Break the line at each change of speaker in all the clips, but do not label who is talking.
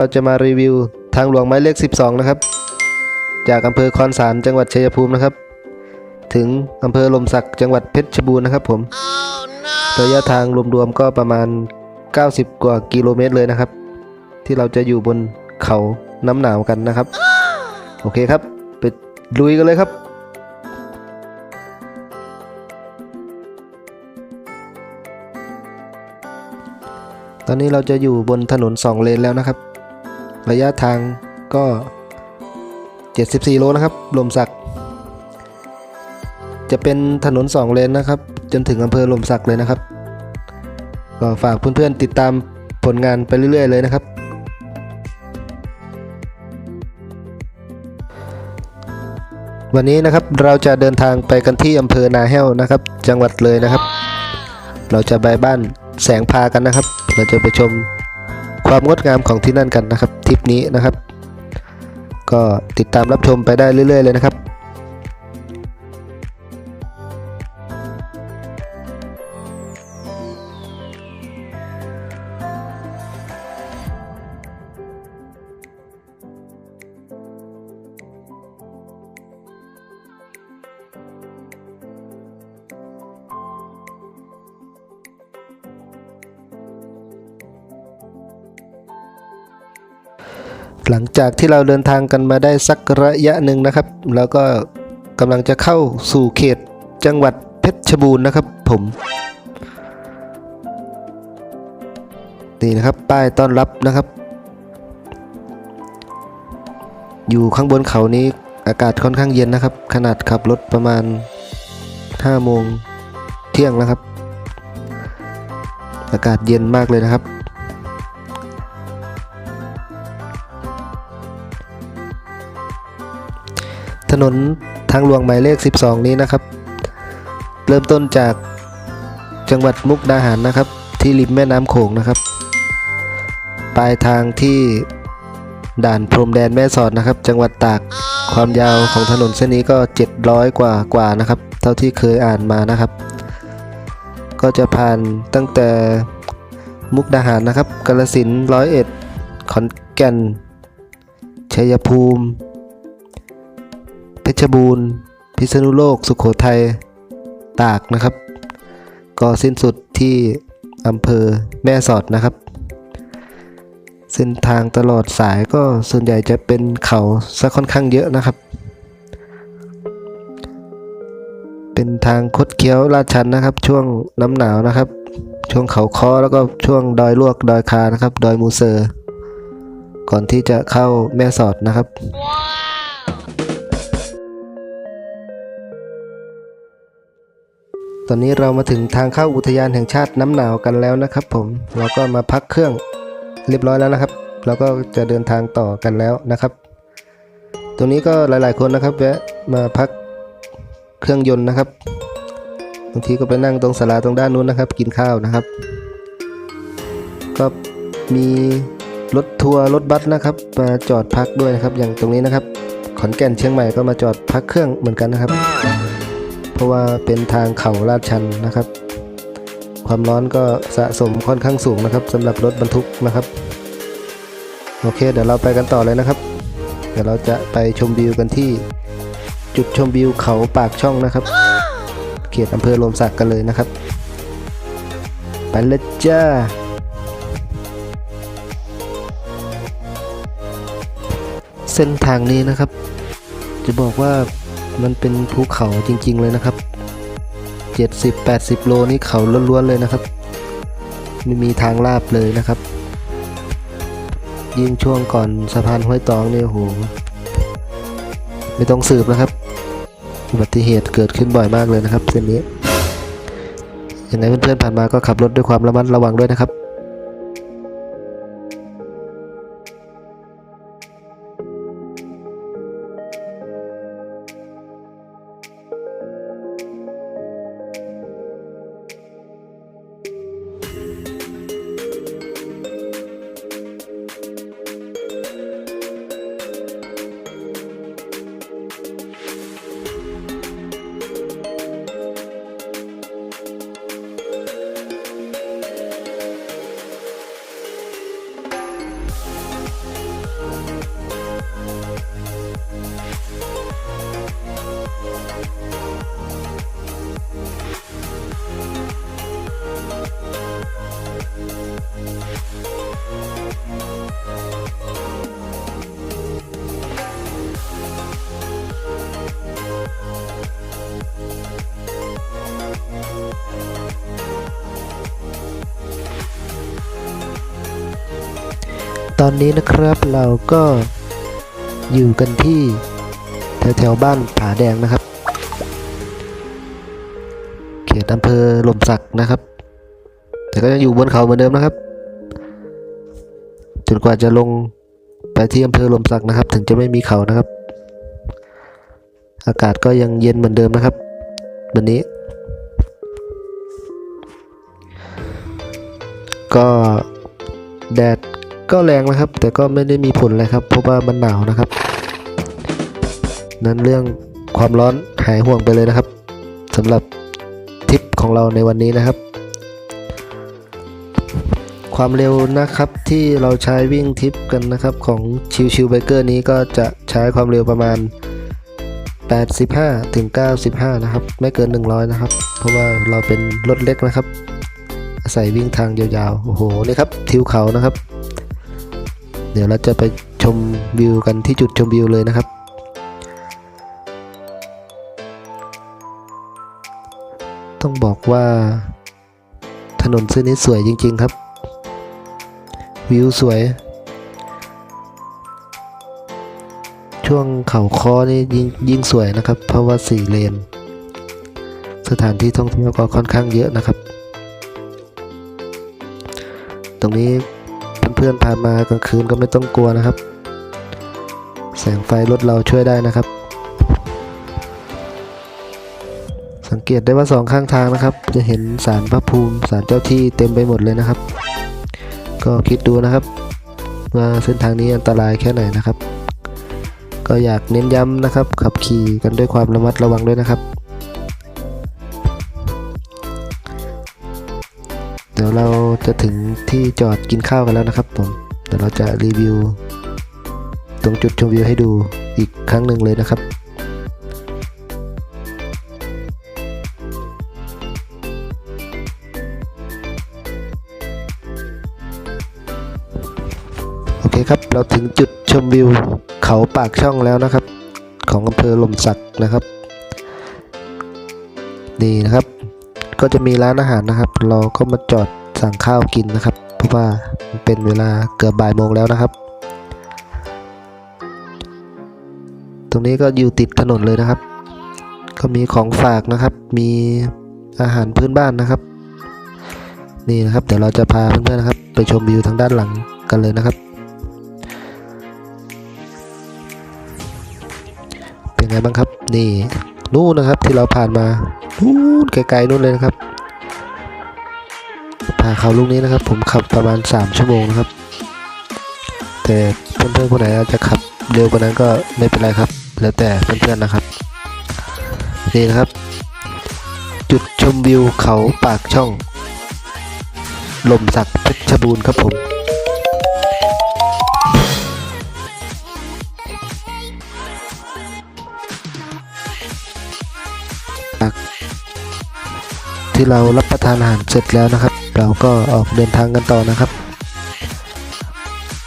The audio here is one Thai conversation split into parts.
เราจะมารีวิวทางหลวงหมายเลข 12 นะครับ จากอำเภอคอนสารจังหวัดชัยภูมินะครับ ถึงอำเภอลมสักจังหวัดเพชรบูรณ์นะครับ ผมระยะทางรวมๆก็ประมาณ 90 กว่ากิโลเมตรเลยนะครับ ที่เราจะอยู่บนเขาน้ำหนาวกันนะครับ โอเคครับ ไปลุยกันเลยครับตอนนี้เราจะอยู่บนถนน 2 เลนแล้วนะครับ ระยะทางก็ 74 โลนะครับลมสัก จะเป็นถนน 2 เลนนะครับ จนถึงอำเภอลมสักเลยนะครับ ก็ฝากเพื่อนๆติดตามผลงานไปเรื่อยๆเลยนะครับ วันนี้นะครับเราจะเดินทางไปกันที่อำเภอนาแห้วนะครับ จังหวัดเลยนะครับ เราจะไปบ้านแสงพากันนะครับ เราจะไปชม ความงดงามของที่นั่นกันนะครับทริปนี้นะครับ ก็ติดตามรับชมไปได้เรื่อย ๆ เลยนะครับ หลังจากที่เราเดินทางกันมาได้สักระยะหนึ่งนะครับ แล้วก็กำลังจะเข้าสู่เขตจังหวัดเพชรบูรณ์นะครับ ผมนี่นะครับป้ายต้อนรับนะครับ อยู่ข้างบนเขานี้อากาศค่อนข้างเย็นนะครับ ขนาดขับรถประมาณ5โมงเที่ยงแล้วครับ อากาศเย็นมากเลยนะครับ ถนนทางหลวงหมายเลข 12 นี้นะครับ เริ่มต้นจากจังหวัดมุกดาหารนะครับ ที่ริมแม่น้ำโขงนะครับ ปลายทางที่ด่านพรมแดนแม่สอดนะครับ จังหวัดตากความยาวของถนนเส้นนี้ก็ 700 กว่ากว่านะครับ เท่าที่เคยอ่านมานะครับ ก็จะผ่านตั้งแต่มุกดาหารนะครับกาฬสินร้อยเอ็ดขอนแก่นชัยภูมิ ชรบูรณ์ พิษณุโลก สุขโขทัย ตากนะครับ ก็สิ้นสุดที่อำเภอแม่สอดนะครับ เส้นทางตลอดสายก็ส่วนใหญ่จะเป็นเขาซะค่อนข้างเยอะนะครับ เป็นทางคดเคี้ยวลาดชันนะครับ ช่วงน้ำหนาวนะครับ ช่วงเขาคอแล้วก็ช่วงดอยลวกดอยคานะครับ ดอยมูเซอร์ ก่อนที่จะเข้าแม่สอดนะครับ ตอนนี้เรามาถึงทางเข้าอุทยานแห่งชาติน้ำหนาวกันแล้วนะครับ ผมเราก็มาพักเครื่องเรียบร้อยแล้วนะครับ เราก็จะเดินทางต่อกันแล้วนะครับตรงนี้ก็หลาย ๆ คนนะครับแวะมาพักเครื่องยนต์นะครับบางทีก็ไปนั่งตรงศาลาตรงด้านนู้นนะครับ กินข้าวนะครับ ก็มีรถทัวร์รถบัสนะครับมาจอดพักด้วยนะครับ อย่างตรงนี้นะครับ ขอนแก่นเชียงใหม่ก็มาจอดพักเครื่องเหมือนกันนะครับ ราะว่าเป็นทางเขาลาดชันนะครับ ความร้อนก็สะสมค่อนข้างสูงนะครับสำหรับรถบรรทุกนะครับ โอเค เดี๋ยวเราไปกันต่อเลยนะครับ เดี๋ยวเราจะไปชมวิวกันที่จุดชมวิวเขาปากช่องนะครับ เขตอำเภอลมสักกันเลยนะครับ ไปเลยจ้าเส้นทางนี้นะครับ จะบอกว่า มันเป็นภูเขาจริง ๆ เลยนะครับ 70-80 โลนี่เขาล้วนๆเลยนะครับ ไม่มีทางลาบเลยนะครับ ยิ่งช่วงก่อนสะพานห้วยตองเนี่ยโห ไม่ต้องสืบนะครับ อุบัติเหตุเกิดขึ้นบ่อยมากเลยนะครับเส้นนี้ยังไงเพื่อนๆผ่านมาก็ขับรถด้วยความระมัดระวังด้วยนะครับ ตอนนี้นะครับเราก็อยู่กันที่แถวแถวๆบ้านผาแดงนะครับ เขตอำเภอหลมสักนะครับ แต่ก็ยังอยู่บนเขาเหมือนเดิมนะครับจนกว่าจะลงไปที่อำเภอหลมสักนะครับ ถึงจะไม่มีเขานะครับ อากาศก็ยังเย็นเหมือนเดิมนะครับ วันนี้ ก็แดด ก็แรงนะครับ แต่ก็ไม่ได้มีผลอะไรครับ เพราะว่ามันหนาวนะครับ นั้นเรื่องความร้อนหายห่วงไปเลยนะครับสำหรับทริปของเราในวันนี้นะครับ ความเร็วนะครับที่เราใช้วิ่งทริปกันนะครับของชิวชิวไบเกอร์นี้ก็จะใช้ความเร็วประมาณ 85ถึง95 นะครับ ไม่เกิน 100 นะครับ เพราะว่าเราเป็นรถเล็กนะครับอาศัยวิ่งทางยาวๆ โอ้โห นี่ครับ ทิวเขานะครับ เดี๋ยวเราจะไปชมวิวกันที่จุดชมวิวเลยนะครับ ต้องบอกว่าถนนเส้นนี้สวยจริง ๆครับ วิวสวย ช่วงเขาคอนี่ยิ่งยิ่งสวยนะครับ เพราะว่าสี่เลน สถานที่ท่องเที่ยวก็ค่อนข้างเยอะนะครับ ตรงนี้ พื่อนๆผ่านมากลางคืนก็ไม่ต้องกลัวนะครับ แสงไฟรถเราช่วยได้นะครับ สังเกตได้ว่าสองข้างทางนะครับ จะเห็นสารพระภูมิสารเจ้าที่เต็มไปหมดเลยนะครับ ก็คิดดูนะครับ ว่าเส้นทางนี้อันตรายแค่ไหนนะครับ ก็อยากเน้นย้ำนะครับ ขับขี่กันด้วยความระมัดระวังด้วยนะครับ ดี๋ยวเราจะถึงที่จอดกินข้าวกันแล้วนะครับผมเดี๋ยวเราจะรีวิว ตรงจุดชมวิวให้ดูอีกครั้งหนึ่งเลยนะครับโอเคครับเราถึงจุดชมวิวเขาปากช่องแล้วนะครับ ของอำเภอลมสักนะครับ นี่นะครับ ก็จะมีร้านอาหารนะครับ เราก็มาจอดสั่งข้าวกินนะครับ เพราะว่าเป็นเวลาเกือบบ่ายโมงแล้วนะครับ ตรงนี้ก็อยู่ติดถนนเลยนะครับ ก็มีของฝากนะครับ มีอาหารพื้นบ้านนะครับ นี่นะครับ เดี๋ยวเราจะพาเพื่อนๆนะครับ ไปชมวิวทางด้านหลังกันเลยนะครับ เป็นไงบ้างครับ นี่นู่นนะครับที่เราผ่านมา นู่นไกลๆนู่นเลยนะครับผ่าเขาลูกนี้นะครับ ผมขับประมาณ 3 ชั่วโมงนะครับ แต่เพื่อนๆคนไหนอาจจะขับเร็วกว่านั้นก็ไม่เป็นไรครับ แล้วแต่เพื่อนๆนะครับนี่นะครับ จุดชมวิวเขาปากช่อง ลมสักเพชรบูรณ์ครับผม ที่เรารับประทานอาหารเสร็จแล้วนะครับ เราก็ออกเดินทางกันต่อนะครับ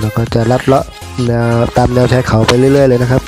เราก็จะลัดเลาะแนวตามแนวชายเขาไปเรื่อย ๆ เลยนะครับ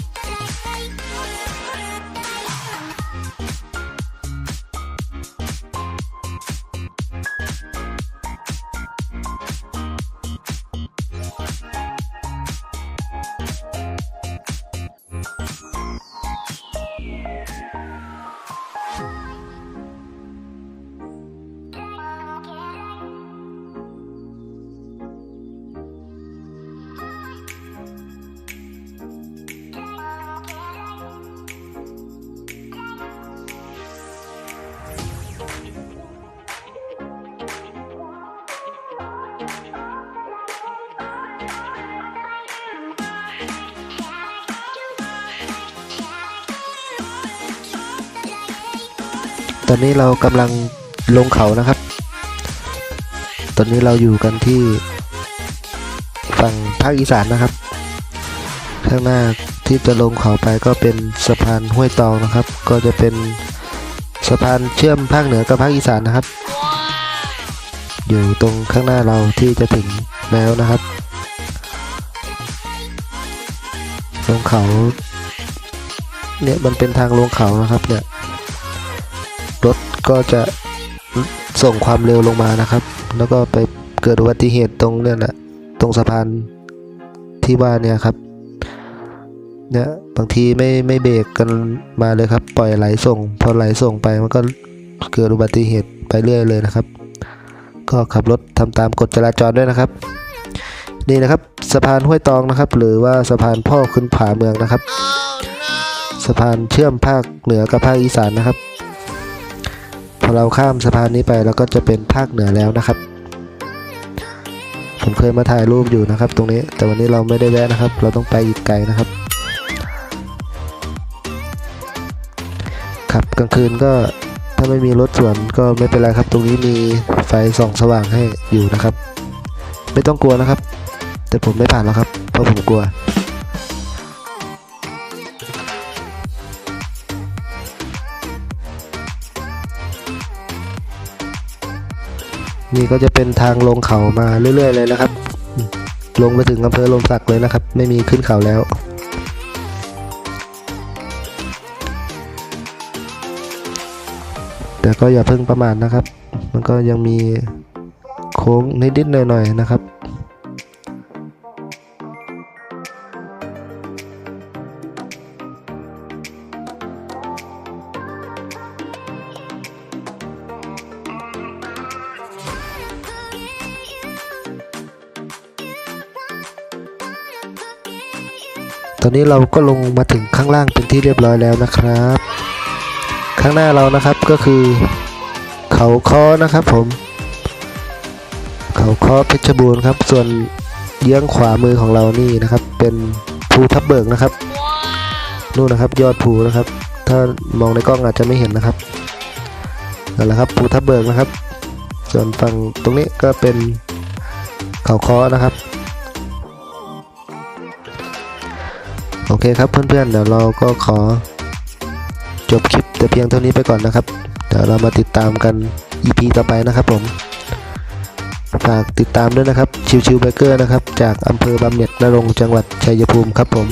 ตอนนี้เรากำลังลงเขานะครับ ตอนนี้เราอยู่กันที่ฝั่งภาคอีสานนะครับ ข้างหน้าที่จะลงเขาไปก็เป็นสะพานห้วยตองนะครับ ก็จะเป็นสะพานเชื่อมภาคเหนือกับภาคอีสานนะครับ อยู่ตรงข้างหน้าเราที่จะถึงแล้วนะครับ ลงเขา เนี่ยมันเป็นทางลงเขานะครับเนี่ย ก็จะส่งความเร็วลงมานะครับ แล้วก็ไปเกิดอุบัติเหตุตรงเนี่ยแหละตรงสะพานที่ว่าเนี่ยครับเนี่ยบางทีไม่ไม่เบรกกันมาเลยครับ ปล่อยไหลส่ง พอไหลส่งไปมันก็เกิดอุบัติเหตุไปเรื่อยเลยนะครับ ก็ขับรถทำตามกฎจราจรด้วยนะครับ นี่นะครับสะพานห้วยตองนะครับ หรือว่าสะพานพ่อขึ้นผาเมืองนะครับ สะพานเชื่อมภาคเหนือกับภาคอีสานนะครับ อเราข้ามสะพานนี้ไปเราก็จะเป็นภาคเหนือแล้วนะครับ ผมเคยมาถ่ายรูปอยู่นะครับ ตรงนี้แต่วันนี้เราไม่ได้แวะนะครับ เราต้องไปอีกไกลนะครับขับกลางคืนก็ถ้าไม่มีรถสวนก็ไม่เป็นไรครับ ตรงนี้มีไฟส่องสว่างให้อยู่นะครับ ไม่ต้องกลัวนะครับ แต่ผมไม่ผ่านหรอกครับเพราะผมกลัว นี่ก็จะเป็นทางลงเขามาเรื่อย ๆ เลยนะครับ ลงไปถึงอำเภอลมสักเลยนะครับ ไม่มีขึ้นเขาแล้วแต่ก็อย่าเพิ่งประมาทนะครับ มันก็ยังมีโค้งนิดๆหน่อยๆนะครับ ตอนนี้เราก็ลงมาถึงข้างล่างเป็นที่เรียบร้อยแล้วนะครับ ข้างหน้าเรานะครับก็คือ เขาค้อนะครับผม เขาค้อเพชรบูรณ์ครับ ส่วนเยื้องขวามือของเรานี่นะครับ เป็นภูทับเบิกนะครับนู่นนะครับ ยอดภูนะครับ ถ้ามองในกล้องอาจจะไม่เห็นนะครับนั่นแหละครับภูทับเบิกนะครับ ส่วนฝั่งตรงนี้ก็เป็นเขาค้อนะครับ โอเคครับเพื่อนๆเดี๋ยวเราก็ขอ จบคลิปแต่เพียงเท่านี้ไปก่อนนะครับ เดี๋ยวเรามาติดตามกัน EP ต่อไปนะครับผม ฝากติดตามด้วยนะครับชิวชิวเบเกอร์นะครับ จากอำเภอบำเหน็จนรงจังหวัดชัยภูมิครับผม